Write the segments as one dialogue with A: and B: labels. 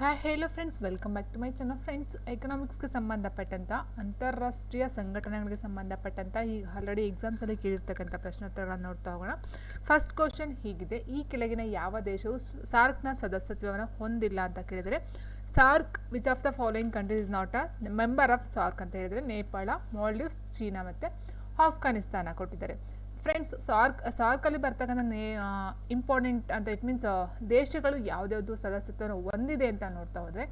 A: Hi hello friends welcome back to my channel friends ಎಕನಾಮಿಕ್ಸ್ಗೆ ಸಂಬಂಧಪಟ್ಟಂಥ ಅಂತಾರಾಷ್ಟ್ರೀಯ ಸಂಘಟನೆಗಳಿಗೆ ಸಂಬಂಧಪಟ್ಟಂಥ ಈಗ ಆಲ್ರೆಡಿ ಎಕ್ಸಾಮ್ಸಲ್ಲಿ ಕೇಳಿರ್ತಕ್ಕಂಥ ಪ್ರಶ್ನೋತ್ತರಗಳನ್ನು ನೋಡ್ತಾ ಹೋಗೋಣ. ಫಸ್ಟ್ ಕ್ವಶನ್ ಹೀಗಿದೆ. ಈ ಕೆಳಗಿನ ಯಾವ ದೇಶವು ಸಾರ್ಕ್ನ ಸದಸ್ಯತ್ವವನ್ನು ಹೊಂದಿಲ್ಲ ಅಂತ ಕೇಳಿದರೆ, SAARC which of the following countries not a member of SAARC ಅಂತ ಹೇಳಿದರೆ, ನೇಪಾಳ, ಮಾಲ್ಡೀವ್ಸ್, ಚೀನಾ ಮತ್ತು ಆಫ್ಘಾನಿಸ್ತಾನ ಕೊಟ್ಟಿದ್ದಾರೆ. ಫ್ರೆಂಡ್ಸ್ ಸಾರ್ಕ್ ಸಾರ್ಕಲ್ಲಿ ಬರ್ತಕ್ಕಂಥ ನೇ ಇಂಪಾರ್ಟೆಂಟ್ ಅಂತ ಇಟ್ ಮೀನ್ಸ್ ದೇಶಗಳು ಯಾವ್ದ್ಯಾವ್ದು ಸದಸ್ಯತ್ವವನ್ನು ಹೊಂದಿದೆ ಅಂತ ನೋಡ್ತಾ ಹೋದರೆ,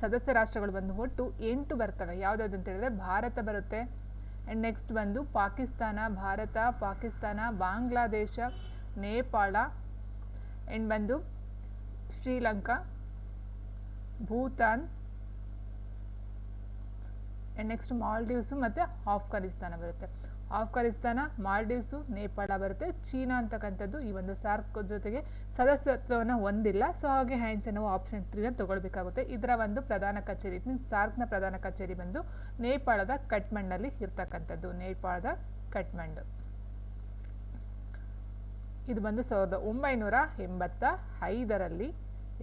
A: ಸದಸ್ಯ ರಾಷ್ಟ್ರಗಳು ಬಂದು ಒಟ್ಟು ಎಂಟು ಬರ್ತವೆ. ಯಾವುದ್ಯಾವುದು ಅಂತ ಹೇಳಿದ್ರೆ ಭಾರತ ಬರುತ್ತೆ. ಆ್ಯಂಡ್ ನೆಕ್ಸ್ಟ್ ಬಂದು ಪಾಕಿಸ್ತಾನ, ಭಾರತ, ಪಾಕಿಸ್ತಾನ, ಬಾಂಗ್ಲಾದೇಶ, ನೇಪಾಳ ಆ್ಯಂಡ್ ಬಂದು ಶ್ರೀಲಂಕಾ, ಭೂತಾನ್ ಆ್ಯಂಡ್ ನೆಕ್ಸ್ಟ್ ಮಾಲ್ಡೀವ್ಸು ಮತ್ತು ಆಫ್ಘಾನಿಸ್ತಾನ ಬರುತ್ತೆ. ಆಫ್ಘಾನಿಸ್ತಾನ, ಮಾಲ್ಡೀವ್ಸು, ನೇಪಾಳ ಬರುತ್ತೆ. ಚೀನಾ ಅಂತಕ್ಕಂಥದ್ದು ಈ ಒಂದು ಸಾರ್ಕ್ ಜೊತೆಗೆ ಸದಸ್ಯತ್ವವನ್ನು ಹೊಂದಿಲ್ಲ. ಸೊ ಹಾಗೆ ಹ್ಯಾಂಡ್ಸ್ ನಾವು ಆಪ್ಷನ್ ತ್ರೀನ ತಗೊಳ್ಬೇಕಾಗುತ್ತೆ. ಇದರ ಒಂದು ಪ್ರಧಾನ ಕಚೇರಿ ಸಾರ್ಕ್ನ ಪ್ರಧಾನ ಕಚೇರಿ ಬಂದು ನೇಪಾಳದ ಕಟ್ಮಂಡಲ್ಲಿ ಇರ್ತಕ್ಕಂಥದ್ದು. ನೇಪಾಳದ ಕಟ್ಮಂಡು ಇದು ಬಂದು ಸಾವಿರದ ಒಂಬೈನೂರ ಎಂಬತ್ತ ಐದರಲ್ಲಿ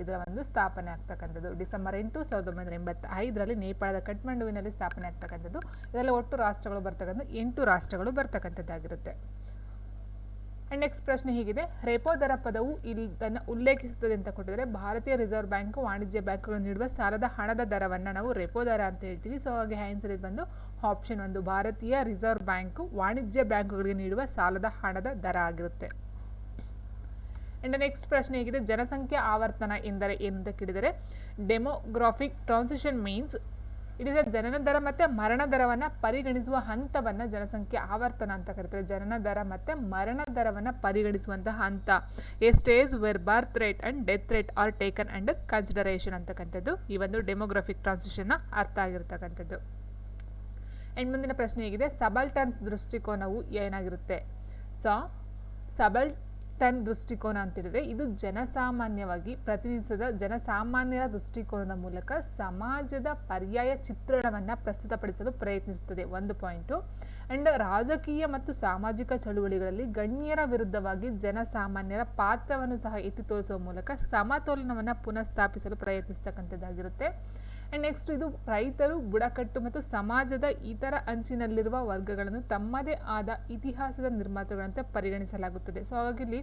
A: ಇದರ ಒಂದು ಸ್ಥಾಪನೆ ಆಗ್ತಕ್ಕಂಥದ್ದು. ಡಿಸೆಂಬರ್ ಎಂಟು ಸಾವಿರದ ಒಂಬೈನೂರ ಎಂಬತ್ತ ಐದರಲ್ಲಿ ನೇಪಾಳದ ಕಠ್ಮಂಡುವಿನಲ್ಲಿ ಸ್ಥಾಪನೆ ಆಗ್ತಕ್ಕಂಥದ್ದು. ಇದರಲ್ಲಿ ಒಟ್ಟು ರಾಷ್ಟ್ರಗಳು ಬರ್ತಕ್ಕಂಥ, ಎಂಟು ರಾಷ್ಟ್ರಗಳು ಬರ್ತಕ್ಕಂಥದ್ದಾಗಿರುತ್ತೆ. ಆ್ಯಂಡ್ ನೆಕ್ಸ್ಟ್ ಪ್ರಶ್ನೆ ಹೀಗಿದೆ. ರೆಪೋ ದರ ಪದವು ಇಲ್ಲಿ ಇದನ್ನು ಉಲ್ಲೇಖಿಸುತ್ತದೆ ಅಂತ ಕೊಟ್ಟಿದ್ರೆ ಭಾರತೀಯ ರಿಸರ್ವ್ ಬ್ಯಾಂಕ್, ವಾಣಿಜ್ಯ ಬ್ಯಾಂಕ್ಗಳು ನೀಡುವ ಸಾಲದ ಹಣದ ದರವನ್ನು ನಾವು ರೆಪೋ ದರ ಅಂತ ಹೇಳ್ತೀವಿ. ಸೊ ಹಾಗೆ ಆನ್ಸರ್ ಇದು ಬಂದು ಆಪ್ಷನ್ ಒಂದು, ಭಾರತೀಯ ರಿಸರ್ವ್ ಬ್ಯಾಂಕು, ವಾಣಿಜ್ಯ ಬ್ಯಾಂಕುಗಳಿಗೆ ನೀಡುವ ಸಾಲದ ಹಣದ ದರ ಆಗಿರುತ್ತೆ. ಆ್ಯಂಡ್ ನೆಕ್ಸ್ಟ್ ಪ್ರಶ್ನೆ ಹೇಗಿದೆ ಜನಸಂಖ್ಯೆ ಆವರ್ತನ ಎಂದರೆ ಏನು ಅಂತ ಕೇಳಿದರೆ demographic transition means it is a ಜನನ ದರ ಮತ್ತು ಮರಣ ದರವನ್ನು ಪರಿಗಣಿಸುವ ಹಂತವನ್ನು ಜನಸಂಖ್ಯೆ ಆವರ್ತನ ಅಂತ ಕರೀತಾರೆ. ಜನನ ದರ ಮತ್ತು ಮರಣ ದರವನ್ನು ಪರಿಗಣಿಸುವಂತಹ ಹಂತ. A stage where birth rate and death rate are taken and consideration ಅಂತಕ್ಕಂಥದ್ದು ಈ ಒಂದು ಡೆಮೋಗ್ರಾಫಿಕ್ ಟ್ರಾನ್ಸಿಷನ್ನ ಅರ್ಥ ಆಗಿರ್ತಕ್ಕಂಥದ್ದು. ಆ್ಯಂಡ್ ಮುಂದಿನ ಪ್ರಶ್ನೆ ಹೇಗಿದೆ ಸಬಲ್ಟನ್ಸ್ ದೃಷ್ಟಿಕೋನವು ಏನಾಗಿರುತ್ತೆ? ಸೊ ಸಬಲ್ ಟನ್ ದೃಷ್ಟಿಕೋನ ಅಂತೇಳಿದ್ರೆ ಇದು ಜನಸಾಮಾನ್ಯವಾಗಿ ಪ್ರತಿನಿಧಿಸಿದ ಜನಸಾಮಾನ್ಯರ ದೃಷ್ಟಿಕೋನದ ಮೂಲಕ ಸಮಾಜದ ಪರ್ಯಾಯ ಚಿತ್ರಣವನ್ನು ಪ್ರಸ್ತುತಪಡಿಸಲು ಪ್ರಯತ್ನಿಸುತ್ತದೆ. ಒಂದು ಪಾಯಿಂಟು. ಆ್ಯಂಡ್ ರಾಜಕೀಯ ಮತ್ತು ಸಾಮಾಜಿಕ ಚಳುವಳಿಗಳಲ್ಲಿ ಗಣ್ಯರ ವಿರುದ್ಧವಾಗಿ ಜನಸಾಮಾನ್ಯರ ಪಾತ್ರವನ್ನು ಸಹ ಎತ್ತಿ ತೋರಿಸುವ ಮೂಲಕ ಸಮತೋಲನವನ್ನು ಪುನಃಸ್ಥಾಪಿಸಲು ಪ್ರಯತ್ನಿಸ್ತಕ್ಕಂಥದ್ದಾಗಿರುತ್ತೆ. ಆ್ಯಂಡ್ ನೆಕ್ಸ್ಟ್ ಇದು ರೈತರು ಬುಡಕಟ್ಟು ಮತ್ತು ಸಮಾಜದ ಇತರ ಅಂಚಿನಲ್ಲಿರುವ ವರ್ಗಗಳನ್ನು ತಮ್ಮದೇ ಆದ ಇತಿಹಾಸದ ನಿರ್ಮಾತೃಗಳಂತೆ ಪರಿಗಣಿಸಲಾಗುತ್ತದೆ. ಸೊ ಹಾಗಾಗಿ ಇಲ್ಲಿ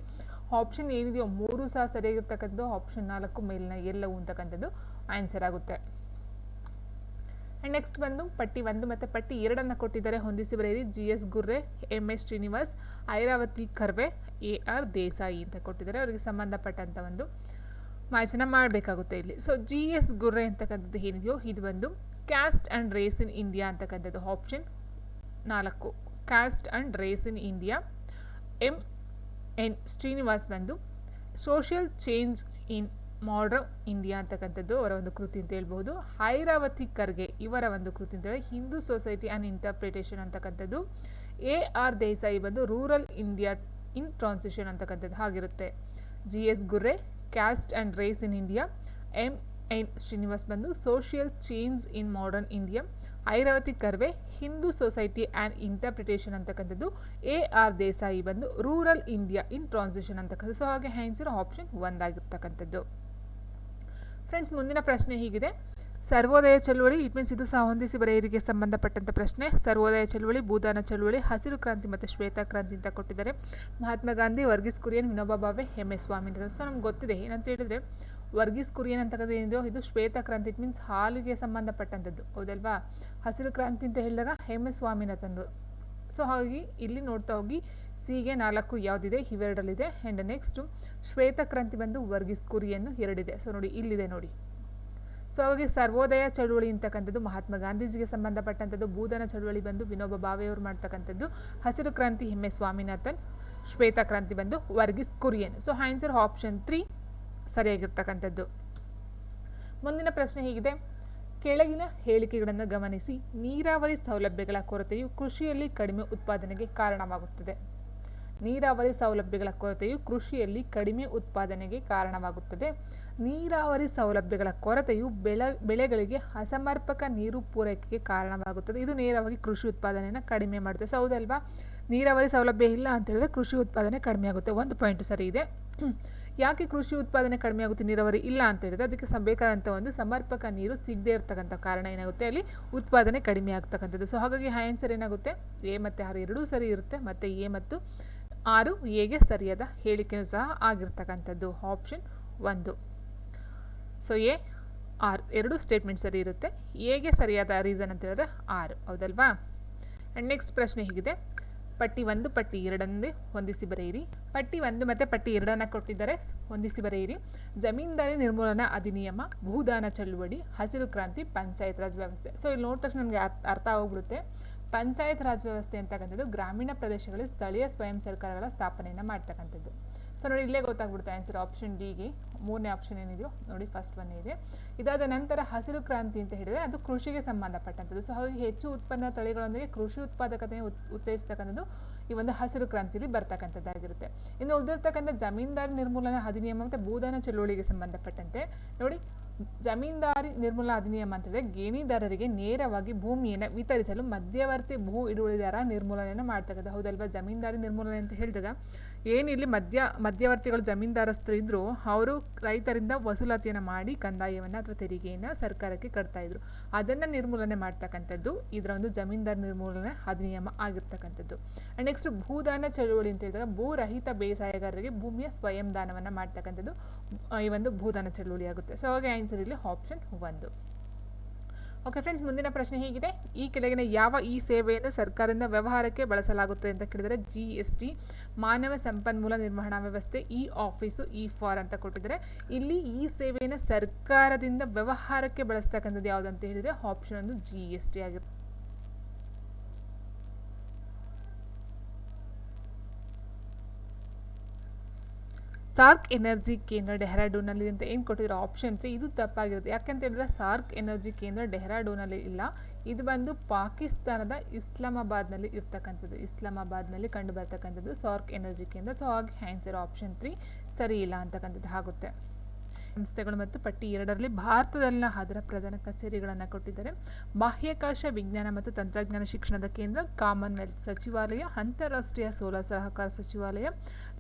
A: ಆಪ್ಷನ್ ಏನಿದೆಯೋ ಮೂರು ಸಹ ಸರಿಯಾಗಿರ್ತಕ್ಕಂಥದ್ದು ಆಪ್ಷನ್ ನಾಲ್ಕು ಮೇಲಿನ ಎಲ್ಲವೂ ಅಂತಕ್ಕಂಥದ್ದು ಆನ್ಸರ್ ಆಗುತ್ತೆ. ಆ್ಯಂಡ್ ನೆಕ್ಸ್ಟ್ ಬಂದು ಪಟ್ಟಿ ಒಂದು ಮತ್ತು ಪಟ್ಟಿ ಎರಡನ್ನು ಕೊಟ್ಟಿದ್ದಾರೆ. ಹೊಂದಿಸಿ ಬರೆಯಿರಿ. G S Ghurye M S Srinivas, Iravati Karve A R Desai ಅಂತ ಕೊಟ್ಟಿದ್ದಾರೆ. ಅವರಿಗೆ ಸಂಬಂಧಪಟ್ಟಂಥ ಒಂದು ಮಾಹಿತಿನ ಮಾಡಬೇಕಾಗುತ್ತೆ ಇಲ್ಲಿ. ಸೊ ಜಿ ಎಸ್ ಗುರ್ರೆ ಅಂತಕ್ಕಂಥದ್ದು ಏನಿದೆಯೋ, ಇದು ಬಂದು caste and race in India ಅಂತಕ್ಕಂಥದ್ದು ಆಪ್ಷನ್ ನಾಲ್ಕು. Caste and race in India M N Srinivas ಬಂದು social change in modern India ಅಂತಕ್ಕಂಥದ್ದು ಅವರ ಒಂದು ಕೃತಿ ಅಂತ ಹೇಳ್ಬೋದು ಐರಾವತಿ ಖರ್ಗೆ ಇವರ ಒಂದು ಕೃತಿ ಅಂತ ಹೇಳಿ ಹಿಂದೂ ಸೊಸೈಟಿ ಆ್ಯಂಡ್ ಇಂಟರ್ಪ್ರಿಟೇಷನ್ ಅಂತಕ್ಕಂಥದ್ದು ಎ ಆರ್ ದೇಸಾಯಿ ಬಂದು ರೂರಲ್ ಇಂಡಿಯಾ ಇನ್ ಟ್ರಾನ್ಸಿಷನ್ ಅಂತಕ್ಕಂಥದ್ದು ಆಗಿರುತ್ತೆ G S Ghurye caste and race in India M N Srinivas ಬಂದು social change in modern India Iravati Karve Hindu society and interpretation ಅಂತಕ್ಕಂಥದ್ದು A R Desai ಬಂದು rural India in transition ಅಂತಕ್ಕಂಥದ್ದು so ಹಾಗೆ answer option ಒಂದಾಗಿರ್ತಕ್ಕಂಥದ್ದು. Friends ಮುಂದಿನ ಪ್ರಶ್ನೆ ಹೀಗಿದೆ. ಸರ್ವೋದಯ ಚಳುವಳಿ ಇಟ್ ಮೀನ್ಸ್ ಇದು ಸಹ ಹೊಂದಿಸಿ ಬರೆಯರಿಗೆ ಸಂಬಂಧಪಟ್ಟಂಥ ಪ್ರಶ್ನೆ. ಸರ್ವೋದಯ ಚಳುವಳಿ, ಭೂದಾನ ಚಳುವಳಿ, ಹಸಿರು ಕ್ರಾಂತಿ ಮತ್ತು ಶ್ವೇತ ಕ್ರಾಂತಿ ಅಂತ ಕೊಟ್ಟಿದ್ದಾರೆ. ಮಹಾತ್ಮ ಗಾಂಧಿ, ವರ್ಗೀಸ್ ಕುರಿಯನ್, ವಿನೋಬಾ ಭಾವೆ ಎಂ ಎಸ್ ಸ್ವಾಮಿ ಅಂತ. ಸೊ ನಮ್ಗೆ ಗೊತ್ತಿದೆ, ಏನಂತ ಹೇಳಿದ್ರೆ, ವರ್ಗೀಸ್ ಕುರಿಯನ್ ಅಂತಕ್ಕಂಥ ಏನಿದೆಯೋ, ಇದು ಶ್ವೇತ ಕ್ರಾಂತಿ ಇಟ್ ಮೀನ್ಸ್ ಹಾಲಿಗೆ ಸಂಬಂಧಪಟ್ಟಂಥದ್ದು ಹೌದಲ್ವಾ? ಹಸಿರು ಕ್ರಾಂತಿ ಅಂತ ಹೇಳಿದಾಗ ಎಂ ಎಸ್ ಸ್ವಾಮಿನಾಥನ್ರು ಸೊ ಹಾಗಾಗಿ ಇಲ್ಲಿ ನೋಡ್ತಾ ಹೋಗಿ, ಸಿಗೆ ನಾಲ್ಕು ಯಾವುದಿದೆ? ಇವೆರಡಲ್ಲಿದೆ. ಆ್ಯಂಡ್ ನೆಕ್ಸ್ಟು ಶ್ವೇತ ಕ್ರಾಂತಿ ಬಂದು ವರ್ಗೀಸ್ ಕುರಿಯನ್ನು ಎರಡಿದೆ. ಸೊ ನೋಡಿ, ಇಲ್ಲಿದೆ ನೋಡಿ. ಸೊ ಹಾಗಾಗಿ ಸರ್ವೋದಯ ಚಳುವಳಿ ಅಂತಕ್ಕಂಥದ್ದು ಮಹಾತ್ಮ ಗಾಂಧೀಜಿಗೆ ಸಂಬಂಧಪಟ್ಟಂಥದ್ದು ಭೂದನ ಚಳುವಳಿ ಬಂದು ವಿನೋಬ ಭಾವೆಯವರು ಮಾಡ್ತಕ್ಕಂಥದ್ದು, ಹಸಿರು ಕ್ರಾಂತಿ ಹೆಮ್ಮೆ ಸ್ವಾಮಿನಾಥನ್, ಶ್ವೇತ ಕ್ರಾಂತಿ ಬಂದು Verghese Kurien. So answer option three ಸರಿಯಾಗಿರ್ತಕ್ಕಂಥದ್ದು. ಮುಂದಿನ ಪ್ರಶ್ನೆ ಹೀಗಿದೆ. ಕೆಳಗಿನ ಹೇಳಿಕೆಗಳನ್ನು ಗಮನಿಸಿ. ನೀರಾವರಿ ಸೌಲಭ್ಯಗಳ ಕೊರತೆಯು ಕೃಷಿಯಲ್ಲಿ ಕಡಿಮೆ ಉತ್ಪಾದನೆಗೆ ಕಾರಣವಾಗುತ್ತದೆ. ನೀರಾವರಿ ಸೌಲಭ್ಯಗಳ ಕೊರತೆಯು ಕೃಷಿಯಲ್ಲಿ ಕಡಿಮೆ ಉತ್ಪಾದನೆಗೆ ಕಾರಣವಾಗುತ್ತದೆ. ನೀರಾವರಿ ಸೌಲಭ್ಯಗಳ ಕೊರತೆಯು ಬೆಳೆ, ಬೆಳೆಗಳಿಗೆ ಅಸಮರ್ಪಕ ನೀರು ಪೂರೈಕೆಗೆ ಕಾರಣವಾಗುತ್ತದೆ. ಇದು ನೇರವಾಗಿ ಕೃಷಿ ಉತ್ಪಾದನೆಯನ್ನು ಕಡಿಮೆ ಮಾಡುತ್ತೆ. ಸೊ ಹೌದಲ್ವಾ? ನೀರಾವರಿ ಸೌಲಭ್ಯ ಇಲ್ಲ ಅಂತ ಹೇಳಿದ್ರೆ ಕೃಷಿ ಉತ್ಪಾದನೆ ಕಡಿಮೆ ಆಗುತ್ತೆ. ಒಂದು ಪಾಯಿಂಟ್ ಸರಿ ಇದೆ. ಯಾಕೆ ಕೃಷಿ ಉತ್ಪಾದನೆ ಕಡಿಮೆ ಆಗುತ್ತೆ, ನೀರಾವರಿ ಇಲ್ಲ ಅಂತ ಹೇಳಿದ್ರೆ ಅದಕ್ಕೆ ಬೇಕಾದಂಥ ಒಂದು ಸಮರ್ಪಕ ನೀರು ಸಿಗದೇ ಇರತಕ್ಕಂಥ ಕಾರಣ ಏನಾಗುತ್ತೆ? ಅಲ್ಲಿ ಉತ್ಪಾದನೆ ಕಡಿಮೆ ಆಗ್ತಕ್ಕಂಥದ್ದು. ಸೊ ಹಾಗಾಗಿ ಆನ್ಸರ್ ಏನಾಗುತ್ತೆ? ಎ ಮತ್ತು ಆರು ಎರಡೂ ಸರಿ ಇರುತ್ತೆ. ಮತ್ತು ಎ ಮತ್ತು ಆರು ಎಗೆ ಸರಿಯಾದ ಹೇಳಿಕೆಯೂ ಸಹ ಆಗಿರ್ತಕ್ಕಂಥದ್ದು. ಆಪ್ಷನ್ ಒಂದು. ಸೊ ಎ ಆರ್ ಎರಡು ಸ್ಟೇಟ್ಮೆಂಟ್ ಸರಿ ಇರುತ್ತೆ. ಎಗೆ ಸರಿಯಾದ ರೀಸನ್ ಅಂತ ಹೇಳಿದ್ರೆ ಆರು. ಹೌದಲ್ವಾ? ಆ್ಯಂಡ್ ನೆಕ್ಸ್ಟ್ ಪ್ರಶ್ನೆ ಹೀಗಿದೆ. ಪಟ್ಟಿ ಒಂದು, ಪಟ್ಟಿ ಎರಡನ್ನೇ ಹೊಂದಿಸಿ ಬರೆಯಿರಿ. ಪಟ್ಟಿ ಒಂದು ಮತ್ತು ಪಟ್ಟಿ ಎರಡನ್ನು ಕೊಟ್ಟಿದ್ದಾರೆ. ಹೊಂದಿಸಿ ಬರೆಯಿರಿ. ಜಮೀನ್ದಾರಿ ನಿರ್ಮೂಲನಾ ಅಧಿನಿಯಮ ಭೂದಾನ ಚಳುವಳಿ, ಹಸಿರು ಕ್ರಾಂತಿ, ಪಂಚಾಯತ್ ರಾಜ್ ವ್ಯವಸ್ಥೆ. ಸೊ ಇಲ್ಲಿ ನೋಡಿದ ತಕ್ಷಣ ನನಗೆ ಅರ್ಥ ಆಗೋಗ್ಬಿಡುತ್ತೆ ಪಂಚಾಯತ್ ರಾಜ್ ವ್ಯವಸ್ಥೆ ಅಂತಕ್ಕಂಥದ್ದು ಗ್ರಾಮೀಣ ಪ್ರದೇಶಗಳಲ್ಲಿ ಸ್ಥಳೀಯ ಸ್ವಯಂ ಸರ್ಕಾರಗಳ ಸ್ಥಾಪನೆಯನ್ನು ಮಾಡ್ತಕ್ಕಂಥದ್ದು. ಸೊ ನೋಡಿ, ಇಲ್ಲೇ ಗೊತ್ತಾಗ್ಬಿಡುತ್ತೆ ಆನ್ಸರ್ ಆಪ್ಷನ್ ಡಿಗೆ ಮೂರನೇ ಆಪ್ಷನ್ ಏನಿದೆಯೋ ನೋಡಿ ಫಸ್ಟ್ ಒನ್ ಇದೆ. ಇದಾದ ನಂತರ ಹಸಿರು ಕ್ರಾಂತಿ ಅಂತ ಹೇಳಿದರೆ ಅದು ಕೃಷಿಗೆ ಸಂಬಂಧಪಟ್ಟಂಥದ್ದು. ಸೊ ಹಾಗಾಗಿ ಹೆಚ್ಚು ಉತ್ಪನ್ನ ತಳಿಗಳೊಂದಿಗೆ ಕೃಷಿ ಉತ್ಪಾದಕತೆ ಉತ್ತೇಜಿಸ್ತಕ್ಕಂಥದ್ದು ಈ ಒಂದು ಹಸಿರು ಕ್ರಾಂತಿಯಲ್ಲಿ ಬರ್ತಕ್ಕಂಥದ್ದಾಗಿರುತ್ತೆ. ಇನ್ನು ಉಳಿದಿರ್ತಕ್ಕಂಥ ಜಮೀನ್ದಾರಿ ನಿರ್ಮೂಲನಾ ಅಧಿನಿಯಮ ಮತ್ತು ಭೂದಾನ ಚಳುವಳಿಗೆ ಸಂಬಂಧಪಟ್ಟಂತೆ ನೋಡಿ ಜಮೀನ್ದಾರಿ ನಿರ್ಮೂಲನಾ ಅಧಿನಿಯಮ ಅಂತಂದರೆ ಗೇಣಿದಾರರಿಗೆ ನೇರವಾಗಿ ಭೂಮಿಯನ್ನು ವಿತರಿಸಲು ಮಧ್ಯವರ್ತಿ ಭೂ ಹಿಡುವಳಿದಾರ ನಿರ್ಮೂಲನೆಯನ್ನು ಮಾಡ್ತಕ್ಕಂಥ ಹೌದಲ್ವಾ? ಜಮೀನ್ದಾರಿ ನಿರ್ಮೂಲನೆ ಅಂತ ಹೇಳಿದಾಗ ಏನಿಲ್ಲಿ ಮಧ್ಯ, ಮಧ್ಯವರ್ತಿಗಳು ಜಮೀನ್ದಾರಸ್ಥರು ಇದ್ದರೂ ಅವರು ರೈತರಿಂದ ವಸೂಲಾತಿಯನ್ನು ಮಾಡಿ ಕಂದಾಯವನ್ನು ಅಥವಾ ತೆರಿಗೆಯನ್ನು ಸರ್ಕಾರಕ್ಕೆ ಕಟ್ತಾ ಇದ್ರು. ಅದನ್ನು ನಿರ್ಮೂಲನೆ ಮಾಡ್ತಕ್ಕಂಥದ್ದು ಇದರ ಒಂದು ಜಮೀನ್ದಾರ್ ನಿರ್ಮೂಲನೆ ಅಧಿನಿಯಮ ಆಗಿರ್ತಕ್ಕಂಥದ್ದು. ಆ್ಯಂಡ್ ನೆಕ್ಸ್ಟ್ ಭೂದಾನ ಚಳುವಳಿ ಅಂತ ಹೇಳಿದಾಗ ಭೂರಹಿತ ಬೇಸಾಯಗಾರರಿಗೆ ಭೂಮಿಯ ಸ್ವಯಂ ದಾನವನ್ನು ಮಾಡ್ತಕ್ಕಂಥದ್ದು ಈ ಒಂದು ಭೂದಾನ ಚಳುವಳಿ ಆಗುತ್ತೆ. ಸೊ ಹಾಗೆ ಆನ್ಸರ್ ಇಲ್ಲಿ ಆಪ್ಷನ್ ಒಂದು. ಓಕೆ ಫ್ರೆಂಡ್ಸ್ ಮುಂದಿನ ಪ್ರಶ್ನೆ ಹೀಗಿದೆ. ಈ ಕೆಳಗಿನ ಯಾವ ಈ ಸೇವೆಯನ್ನು ಸರ್ಕಾರದಿಂದ ವ್ಯವಹಾರಕ್ಕೆ ಬಳಸಲಾಗುತ್ತದೆ ಅಂತ ಕೇಳಿದರೆ ಜಿ ಎಸ್ ಟಿ ಮಾನವ ಸಂಪನ್ಮೂಲ ನಿರ್ವಹಣಾ ವ್ಯವಸ್ಥೆ ಇ ಆಫೀಸು ಇ ಫಾರ್ ಅಂತ ಕೊಟ್ಟಿದ್ದಾರೆ. ಇಲ್ಲಿ ಈ ಸೇವೆಯನ್ನು ಸರ್ಕಾರದಿಂದ ವ್ಯವಹಾರಕ್ಕೆ ಬಳಸ್ತಕ್ಕಂಥದ್ದು ಯಾವುದಂತ ಹೇಳಿದರೆ ಆಪ್ಷನ್ ಒಂದು ಜಿ ಎಸ್ ಟಿ ಆಗಿರುತ್ತೆ. ಸಾರ್ಕ್ ಎನರ್ಜಿ ಕೇಂದ್ರ ಡೆಹ್ರಾಡೂನಲ್ಲಿ ಅಂತ ಏನು ಕೊಟ್ಟಿರೋ ಆಪ್ಷನ್ಸ್ ಇದು ತಪ್ಪಾಗಿರುತ್ತೆ. ಯಾಕೆಂತ ಹೇಳಿದ್ರೆ ಸಾರ್ಕ್ ಎನರ್ಜಿ ಕೇಂದ್ರ ಡೆಹ್ರಾಡೂನಲ್ಲಿ ಇಲ್ಲ. ಇದು ಬಂದು ಪಾಕಿಸ್ತಾನದ ಇಸ್ಲಾಮಾಬಾದ್ನಲ್ಲಿ ಇರ್ತಕ್ಕಂಥದ್ದು. ಇಸ್ಲಾಮಾಬಾದ್ನಲ್ಲಿ ಕಂಡು ಬರ್ತಕ್ಕಂಥದ್ದು ಸಾರ್ಕ್ ಎನರ್ಜಿ ಕೇಂದ್ರ. ಸೊ ಹಾಗೆ ಆನ್ಸರ್ ಆಪ್ಷನ್ ತ್ರೀ ಸರಿ ಇಲ್ಲ ಅಂತಕ್ಕಂಥದ್ದು ಆಗುತ್ತೆ. ಸಂಸ್ಥೆಗಳು ಮತ್ತು ಪಟ್ಟಿ ಎರಡರಲ್ಲಿ ಭಾರತದಲ್ಲಿನ ಅದರ ಪ್ರಧಾನ ಕಚೇರಿಗಳನ್ನು ಕೊಟ್ಟಿದ್ದಾರೆ. ಬಾಹ್ಯಾಕಾಶ ವಿಜ್ಞಾನ ಮತ್ತು ತಂತ್ರಜ್ಞಾನ ಶಿಕ್ಷಣದ ಕೇಂದ್ರ, ಕಾಮನ್ವೆಲ್ತ್ ಸಚಿವಾಲಯ, ಅಂತಾರಾಷ್ಟ್ರೀಯ ಸೋಲಾರ್ ಸಹಕಾರ ಸಚಿವಾಲಯ,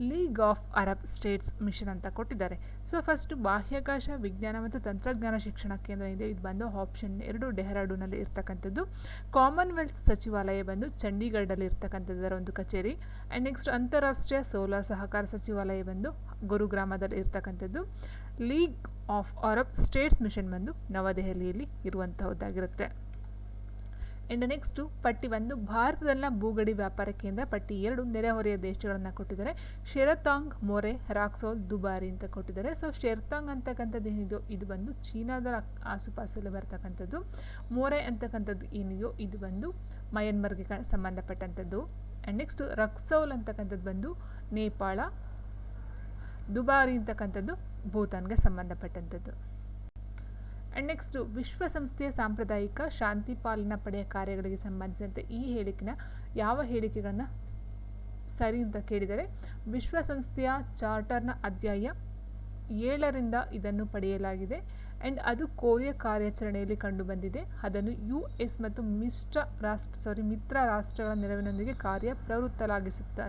A: league of Arab states mission ಅಂತ ಕೊಟ್ಟಿದ್ದಾರೆ. ಸೊ, ಫಸ್ಟ್ ಬಾಹ್ಯಾಕಾಶ ವಿಜ್ಞಾನ ಮತ್ತು ತಂತ್ರಜ್ಞಾನ ಶಿಕ್ಷಣ ಕೇಂದ್ರ ಇದೆ. ಇದು ಬಂದು ಆಪ್ಷನ್ ಎರಡು ಡೆಹರಾಡೂನಲ್ಲಿ ಇರ್ತಕ್ಕಂಥದ್ದು. ಕಾಮನ್ವೆಲ್ತ್ ಸಚಿವಾಲಯ ಬಂದು ಚಂಡೀಗಢಲ್ಲಿ ಇರ್ತಕ್ಕಂಥದ್ದರ ಒಂದು ಕಚೇರಿ. ಆ್ಯಂಡ್ ನೆಕ್ಸ್ಟ್ ಅಂತಾರಾಷ್ಟ್ರೀಯ ಸೋಲಾರ್ ಸಹಕಾರ ಸಚಿವಾಲಯ ಬಂದು ಗುರುಗ್ರಾಮದಲ್ಲಿ ಇರ್ತಕ್ಕಂಥದ್ದು. League of Arab states mission ಬಂದು ನವದೆಹಲಿಯಲ್ಲಿ ಇರುವಂತಹದ್ದಾಗಿರುತ್ತೆ. ಆ್ಯಂಡ್ ನೆಕ್ಸ್ಟು ಪಟ್ಟಿ ಒಂದು, ಭಾರತದಲ್ಲಿನ ಭೂಗಡಿ ವ್ಯಾಪಾರ ಕೇಂದ್ರ ಪಟ್ಟಿ ಎರಡು, ನೆರೆಹೊರೆಯ ದೇಶಗಳನ್ನು ಕೊಟ್ಟಿದ್ದಾರೆ. ಶೆರತಾಂಗ್ ಮೊರೆ, ರಾಕ್ಸೋಲ್, ದುಬಾರಿ ಅಂತ ಕೊಟ್ಟಿದ್ದಾರೆ. ಸೊ ಶೆರ್ತಾಂಗ್ ಅಂತಕ್ಕಂಥದ್ದು ಏನಿದೆಯೋ, ಇದು ಬಂದು ಚೀನಾದ ಆಸುಪಾಸಲ್ಲಿ ಬರ್ತಕ್ಕಂಥದ್ದು. ಮೊರೆ ಅಂತಕ್ಕಂಥದ್ದು ಏನಿದೆಯೋ, ಇದು ಬಂದು ಮಯನ್ಮರ್ಗೆ ಸಂಬಂಧಪಟ್ಟಂಥದ್ದು. ಆ್ಯಂಡ್ ನೆಕ್ಸ್ಟು ರಕ್ಸೌಲ್ ಅಂತಕ್ಕಂಥದ್ದು ಬಂದು ನೇಪಾಳ. ದುಬಾರಿ ಅಂತಕ್ಕಂಥದ್ದು ಭೂತಾನ್ಗೆ ಸಂಬಂಧಪಟ್ಟಂಥದ್ದು. ಆ್ಯಂಡ್ ನೆಕ್ಸ್ಟು ವಿಶ್ವಸಂಸ್ಥೆಯ ಸಾಂಪ್ರದಾಯಿಕ ಶಾಂತಿ ಪಾಲನಾ ಪಡೆಯ ಕಾರ್ಯಗಳಿಗೆ ಸಂಬಂಧಿಸಿದಂತೆ ಈ ಹೇಳಿಕೆನ ಯಾವ ಹೇಳಿಕೆಗಳನ್ನು ಸರಿ ಅಂತ ಕೇಳಿದರೆ, ವಿಶ್ವಸಂಸ್ಥೆಯ ಚಾರ್ಟರ್ನ ಅಧ್ಯಾಯ ಏಳರಿಂದ ಇದನ್ನು ಪಡೆಯಲಾಗಿದೆ. ಆ್ಯಂಡ್ ಅದು ಕೋರಿಯಾ ಕಾರ್ಯಾಚರಣೆಯಲ್ಲಿ ಕಂಡುಬಂದಿದೆ. ಅದನ್ನು ಯು ಎಸ್ ಮತ್ತು ಮಿಶ್ರ ರಾಷ್ಟ್ರ ಸಾರಿ ಮಿತ್ರ ರಾಷ್ಟ್ರಗಳ ನೆರವಿನೊಂದಿಗೆ ಕಾರ್ಯ ಪ್ರವೃತ್ತಲಾಗಿಸುತ್ತ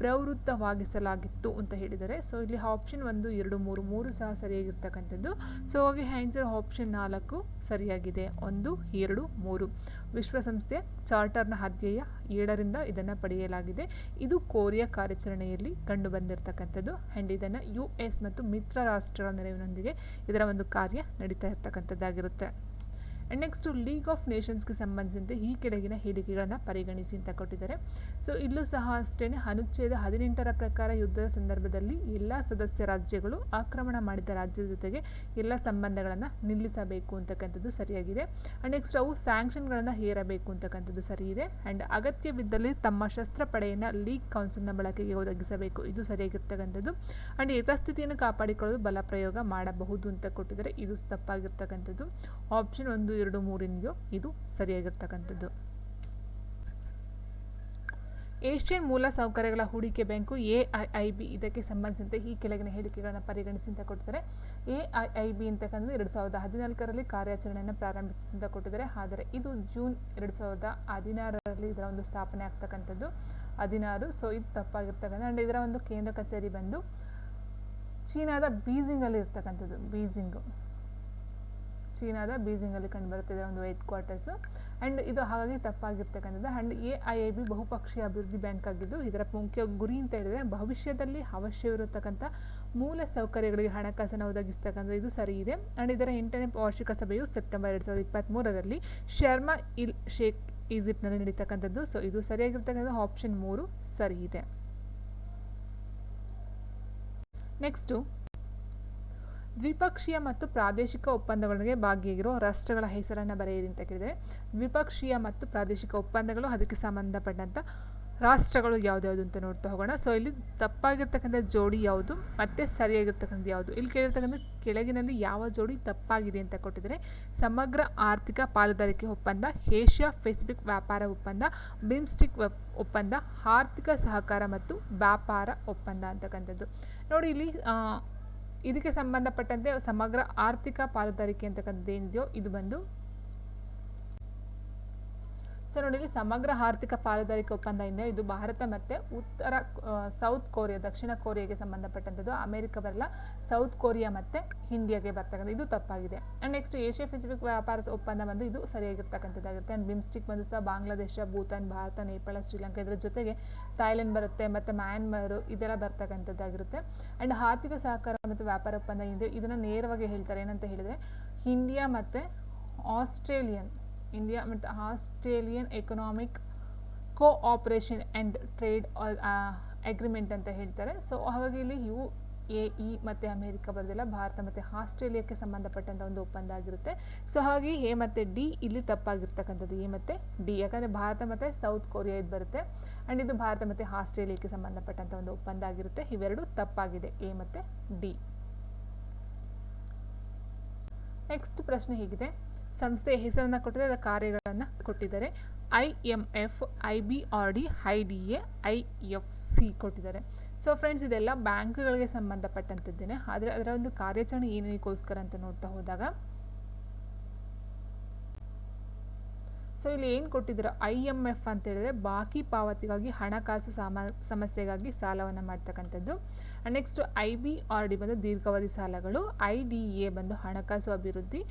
A: ಪ್ರವೃತ್ತವಾಗಿಸಲಾಗಿತ್ತು ಅಂತ ಹೇಳಿದರೆ ಸೊ ಇಲ್ಲಿ ಆಪ್ಷನ್ ಒಂದು, ಎರಡು, ಮೂರು ಮೂರು ಸಹ ಸರಿಯಾಗಿರ್ತಕ್ಕಂಥದ್ದು. ಸೊ ಹಾಗೆ ಆನ್ಸರ್ ಆಪ್ಷನ್ ನಾಲ್ಕು ಸರಿಯಾಗಿದೆ. ಒಂದು, ಎರಡು, ಮೂರು. ವಿಶ್ವಸಂಸ್ಥೆ ಚಾರ್ಟರ್ನ ಅಧ್ಯಾಯ ಏಳರಿಂದ ಇದನ್ನು ಪಡೆಯಲಾಗಿದೆ. ಇದು ಕೋರಿಯಾ ಕಾರ್ಯಾಚರಣೆಯಲ್ಲಿ ಕಂಡು ಬಂದಿರತಕ್ಕಂಥದ್ದು ಆ್ಯಂಡ್ ಇದನ್ನು ಯು ಎಸ್ ಮತ್ತು ಮಿತ್ರ ರಾಷ್ಟ್ರಗಳ ನೆರವಿನೊಂದಿಗೆ ಇದರ ಒಂದು ಕಾರ್ಯ ನಡೀತಾ ಇರ್ತಕ್ಕಂಥದ್ದಾಗಿರುತ್ತೆ. ಆ್ಯಂಡ್ ನೆಕ್ಸ್ಟು ಲೀಗ್ ಆಫ್ ನೇಷನ್ಸ್ಗೆ ಸಂಬಂಧಿಸಿದಂತೆ ಈ ಕೆಳಗಿನ ಹೇಳಿಕೆಗಳನ್ನು ಪರಿಗಣಿಸಿ ಅಂತ ಕೊಟ್ಟಿದ್ದಾರೆ. ಸೊ ಇಲ್ಲೂ ಸಹ ಅಷ್ಟೇ ಅನುಚ್ಛೇದ ಹದಿನೆಂಟರ ಪ್ರಕಾರ ಯುದ್ಧದ ಸಂದರ್ಭದಲ್ಲಿ ಎಲ್ಲ ಸದಸ್ಯ ರಾಜ್ಯಗಳು ಆಕ್ರಮಣ ಮಾಡಿದ ರಾಜ್ಯದ ಜೊತೆಗೆ ಎಲ್ಲ ಸಂಬಂಧಗಳನ್ನು ನಿಲ್ಲಿಸಬೇಕು ಅಂತಕ್ಕಂಥದ್ದು ಸರಿಯಾಗಿದೆ. ಆ್ಯಂಡ್ ನೆಕ್ಸ್ಟ್ ಅವು ಸ್ಯಾಂಕ್ಷನ್ಗಳನ್ನು ಹೇರಬೇಕು ಅಂತಕ್ಕಂಥದ್ದು ಸರಿ ಇದೆ ಆ್ಯಂಡ್ ಅಗತ್ಯವಿದ್ದಲ್ಲಿ ತಮ್ಮ ಶಸ್ತ್ರ ಪಡೆಯನ್ನು ಲೀಗ್ ಕೌನ್ಸಿಲ್ನ ಬಳಕೆಗೆ ಒದಗಿಸಬೇಕು. ಇದು ಸರಿಯಾಗಿರ್ತಕ್ಕಂಥದ್ದು. ಆ್ಯಂಡ್ ಯಥಾಸ್ಥಿತಿಯನ್ನು ಕಾಪಾಡಿಕೊಳ್ಳಲು ಬಲ ಪ್ರಯೋಗ ಮಾಡಬಹುದು ಅಂತ ಕೊಟ್ಟಿದ್ದಾರೆ. ಇದು ತಪ್ಪಾಗಿರ್ತಕ್ಕಂಥದ್ದು. ಆಪ್ಷನ್ ಒಂದು ಎರಡು ಮೂರಿನಿದೆಯೋ ಇದು ಸರಿಯಾಗಿರ್ತಕ್ಕಂಥದ್ದು. ಏಷ್ಯನ್ ಮೂಲ ಸೌಕರ್ಯಗಳ ಹೂಡಿಕೆ bank A I I B ಇದಕ್ಕೆ ಸಂಬಂಧಿಸಿದಂತೆ ಈ ಕೆಳಗಿನ ಹೇಳಿಕೆಗಳನ್ನು ಪರಿಗಣಿಸಿ ಅಂತ ಕೊಟ್ಟಿದ್ದಾರೆ. ಎ ಐ ಐ ಬಿ ಅಂತಕ್ಕಂಥದ್ದು ಎರಡು ಸಾವಿರದ ಹದಿನಾಲ್ಕರಲ್ಲಿ ಕಾರ್ಯಾಚರಣೆಯನ್ನು ಪ್ರಾರಂಭಿಸಿ ಅಂತ ಕೊಟ್ಟಿದ್ದಾರೆ. ಆದರೆ ಇದು ಜೂನ್ ಎರಡು ಸಾವಿರದ ಹದಿನಾರರಲ್ಲಿ ಇದರ ಒಂದು ಸ್ಥಾಪನೆ ಆಗ್ತಕ್ಕಂಥದ್ದು. ಹದಿನಾರು, ಸೊ ಇದು ತಪ್ಪಾಗಿರ್ತಕ್ಕಂಥ ಆ್ಯಂಡ್ ಇದರ ಒಂದು ಕೇಂದ್ರ ಕಚೇರಿ ಬಂದು ಚೀನಾದ ಬೀಜಿಂಗಲ್ಲಿ ಇರ್ತಕ್ಕಂಥದ್ದು, ಬೀಜಿಂಗು. ಚೀನಾದ ಬೀಜಿಂಗಲ್ಲಿ ಕಂಡುಬರುತ್ತಿದೆ ಒಂದು ಹೆಡ್ ಕ್ವಾರ್ಟರ್ಸು ಆ್ಯಂಡ್ ಇದು ಹಾಗಾಗಿ ತಪ್ಪಾಗಿರ್ತಕ್ಕಂಥದ್ದು. ಆ್ಯಂಡ್ ಎ ಐ ಬಿ ಬಹುಪಕ್ಷೀಯ ಅಭಿವೃದ್ಧಿ ಬ್ಯಾಂಕ್ ಆಗಿದ್ದು, ಇದರ ಮುಖ್ಯ ಗುರಿ ಅಂತ ಹೇಳಿದ್ರೆ, ಭವಿಷ್ಯದಲ್ಲಿ ಅವಶ್ಯವಿರತಕ್ಕಂಥ ಮೂಲ ಸೌಕರ್ಯಗಳಿಗೆ ಹಣಕಾಸನ್ನು ಒದಗಿಸ್ತಕ್ಕಂಥ ಇದು ಸರಿ ಇದೆ. ಆ್ಯಂಡ್ ಇದರ ಎಂಟನೇ ವಾರ್ಷಿಕ ಸಭೆಯು ಸೆಪ್ಟೆಂಬರ್ ಎರಡು ಸಾವಿರದ ಇಪ್ಪತ್ತ್ಮೂರರಲ್ಲಿ ಶರ್ಮಾ ಇಲ್ ಶೇಖ್ ಈಜಿಪ್ಟ್ನಲ್ಲಿ ನಡೀತಕ್ಕಂಥದ್ದು. ಸೊ ಇದು ಸರಿಯಾಗಿರ್ತಕ್ಕಂಥ ಆಪ್ಷನ್ ಮೂರು ಸರಿ ಇದೆ. ನೆಕ್ಸ್ಟು ದ್ವಿಪಕ್ಷೀಯ ಮತ್ತು ಪ್ರಾದೇಶಿಕ ಒಪ್ಪಂದಗಳಿಗೆ ಭಾಗಿಯಾಗಿರೋ ರಾಷ್ಟ್ರಗಳ ಹೆಸರನ್ನು ಬರೆಯಿರಿ ಅಂತ ಕೇಳಿದರೆ ದ್ವಿಪಕ್ಷೀಯ ಮತ್ತು ಪ್ರಾದೇಶಿಕ ಒಪ್ಪಂದಗಳು ಅದಕ್ಕೆ ಸಂಬಂಧಪಟ್ಟಂಥ ರಾಷ್ಟ್ರಗಳು ಯಾವ್ದ್ಯಾವುದು ಅಂತ ನೋಡ್ತಾ ಹೋಗೋಣ. ಸೊ ಇಲ್ಲಿ ತಪ್ಪಾಗಿರ್ತಕ್ಕಂಥ ಜೋಡಿ ಯಾವುದು ಮತ್ತು ಸರಿಯಾಗಿರ್ತಕ್ಕಂಥ ಯಾವುದು? ಇಲ್ಲಿ ಕೇಳಿರ್ತಕ್ಕಂಥ ಕೆಳಗಿನಲ್ಲಿ ಯಾವ ಜೋಡಿ ತಪ್ಪಾಗಿದೆ ಅಂತ ಕೊಟ್ಟಿದ್ದಾರೆ. ಸಮಗ್ರ ಆರ್ಥಿಕ ಪಾಲುದಾರಿಕೆ ಒಪ್ಪಂದ, ಏಷ್ಯಾ ಪೆಸಿಫಿಕ್ ವ್ಯಾಪಾರ ಒಪ್ಪಂದ, ಬಿಮ್ಸ್ಟಿಕ್ ಒಪ್ಪಂದ, ಆರ್ಥಿಕ ಸಹಕಾರ ಮತ್ತು ವ್ಯಾಪಾರ ಒಪ್ಪಂದ ಅಂತಕ್ಕಂಥದ್ದು. ನೋಡಿ, ಇಲ್ಲಿ ಇದಕ್ಕೆ ಸಂಬಂಧಪಟ್ಟಂತೆ ಸಮಗ್ರ ಆರ್ಥಿಕ ಪಾಲುದಾರಿಕೆ ಅಂತಕ್ಕಂಥದ್ದು ಏನಿದೆಯೋ ಇದು ಬಂದು ಸೊ ನೋಡಿ ಸಮಗ್ರ ಆರ್ಥಿಕ ಪಾಲುದಾರಿಕೆ ಒಪ್ಪಂದ ಇದೆ ಇದು ಭಾರತ ಮತ್ತು ಉತ್ತರ ಸೌತ್ ಕೊರಿಯಾ, ದಕ್ಷಿಣ ಕೊರಿಯಾಗೆ ಸಂಬಂಧಪಟ್ಟಂಥದ್ದು. ಅಮೆರಿಕ ಬರಲ್ಲ ಸೌತ್ ಕೊರಿಯಾ ಮತ್ತು ಇಂಡಿಯಾಗೆ ಬರ್ತಕ್ಕಂಥ ಇದು ತಪ್ಪಾಗಿದೆ. ಆ್ಯಂಡ್ ನೆಕ್ಸ್ಟ್ ಏಷ್ಯಾ ಪೆಸಿಫಿಕ್ ವ್ಯಾಪಾರ ಒಪ್ಪಂದ ಬಂದು ಇದು ಸರಿಯಾಗಿರ್ತಕ್ಕಂಥದ್ದಾಗಿರುತ್ತೆ. ಆ್ಯಂಡ್ ಬಿಮ್ಸ್ಟಿಕ್ ಬಂದು ಸಹ ಬಾಂಗ್ಲಾದೇಶ, ಭೂತಾನ್, ಭಾರತ, ನೇಪಾಳ, ಶ್ರೀಲಂಕಾ ಇದರ ಜೊತೆಗೆ ಥಾಯ್ಲೆಂಡ್ ಬರುತ್ತೆ, ಮತ್ತು ಮ್ಯಾನ್ಮಾರು ಇದೆಲ್ಲ ಬರ್ತಕ್ಕಂಥದ್ದಾಗಿರುತ್ತೆ. ಆ್ಯಂಡ್ ಆರ್ಥಿಕ ಸಹಕಾರ ಮತ್ತು ವ್ಯಾಪಾರ ಒಪ್ಪಂದ ಇದೆ ಇದನ್ನು ನೇರವಾಗಿ ಹೇಳ್ತಾರೆ. ಏನಂತ ಹೇಳಿದರೆ ಇಂಡಿಯಾ ಮತ್ತು ಆಸ್ಟ್ರೇಲಿಯನ್ ಇಂಡಿಯಾ ಮತ್ತು Australian economic cooperation and trade agreement ಅಂತ ಹೇಳ್ತಾರೆ. ಸೊ ಹಾಗಾಗಿ ಇಲ್ಲಿ ಯು ಎ ಇ ಮತ್ತು ಅಮೇರಿಕ ಬರೋದಿಲ್ಲ. ಭಾರತ ಮತ್ತು ಆಸ್ಟ್ರೇಲಿಯಾಕ್ಕೆ ಸಂಬಂಧಪಟ್ಟಂಥ ಒಂದು ಒಪ್ಪಂದ ಆಗಿರುತ್ತೆ. ಸೊ ಹಾಗಾಗಿ ಎ ಮತ್ತು ಡಿ ಇಲ್ಲಿ ತಪ್ಪಾಗಿರ್ತಕ್ಕಂಥದ್ದು ಎ ಮತ್ತು ಡಿ. ಯಾಕಂದರೆ ಭಾರತ ಮತ್ತು ಸೌತ್ ಕೊರಿಯಾ ಇದು ಬರುತ್ತೆ. ಆ್ಯಂಡ್ ಇದು ಭಾರತ ಮತ್ತು ಆಸ್ಟ್ರೇಲಿಯಾಕ್ಕೆ ಸಂಬಂಧಪಟ್ಟಂಥ ಒಂದು ಒಪ್ಪಂದ ಆಗಿರುತ್ತೆ. ಇವೆರಡು ತಪ್ಪಾಗಿದೆ. ಎ ಮತ್ತು ಡಿ. ನೆಕ್ಸ್ಟ್ ಪ್ರಶ್ನೆ ಹೀಗಿದೆ. ಸಂಸ್ಥೆಯ ಹೆಸರನ್ನು ಕೊಟ್ಟಿದ್ದಾರೆ, ಅದರ ಕಾರ್ಯಗಳನ್ನು ಕೊಟ್ಟಿದ್ದಾರೆ. I M F I B R D I D A I F C ಕೊಟ್ಟಿದ್ದಾರೆ. ಸೊ ಫ್ರೆಂಡ್ಸ್ ಇದೆಲ್ಲ ಬ್ಯಾಂಕ್ಗಳಿಗೆ ಸಂಬಂಧಪಟ್ಟಂಥದ್ದೇನೆ ಆದರೆ ಅದರ ಒಂದು ಕಾರ್ಯಾಚರಣೆ ಏನಕ್ಕೋಸ್ಕರ ಅಂತ ನೋಡ್ತಾ ಹೋದಾಗ ಸೊ ಇಲ್ಲಿ ಏನು ಕೊಟ್ಟಿದ್ದಾರೆ ಐ ಎಂ ಎಫ್ ಅಂತ ಹೇಳಿದ್ರೆ ಬಾಕಿ ಪಾವತಿಗಾಗಿ ಹಣಕಾಸು ಸಾಮ, ಸಮಸ್ಯೆಗಾಗಿ ಸಾಲವನ್ನು ಮಾಡ್ತಕ್ಕಂಥದ್ದು. Next I B R D ಬಂದು ದೀರ್ಘಾವಧಿ ಸಾಲಗಳು ಐ ಡಿ ಎ ಬಂದು ಹಣಕಾಸು ಅಭಿವೃದ್ಧಿ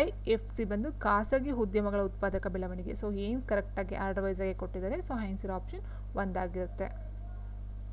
A: ಐ ಎಫ್ ಸಿ ಬಂದು ಖಾಸಗಿ ಉದ್ಯಮಗಳ ಉತ್ಪಾದಕ ಬೆಳವಣಿಗೆ. ಸೊ ಏನು ಕರೆಕ್ಟಾಗಿ ಆರ್ಡರ್ ವೈಸಾಗಿ ಕೊಟ್ಟಿದ್ದಾರೆ? ಸೊ ಆನ್ಸರ್ ಆಪ್ಷನ್ ಒಂದಾಗಿರುತ್ತೆ.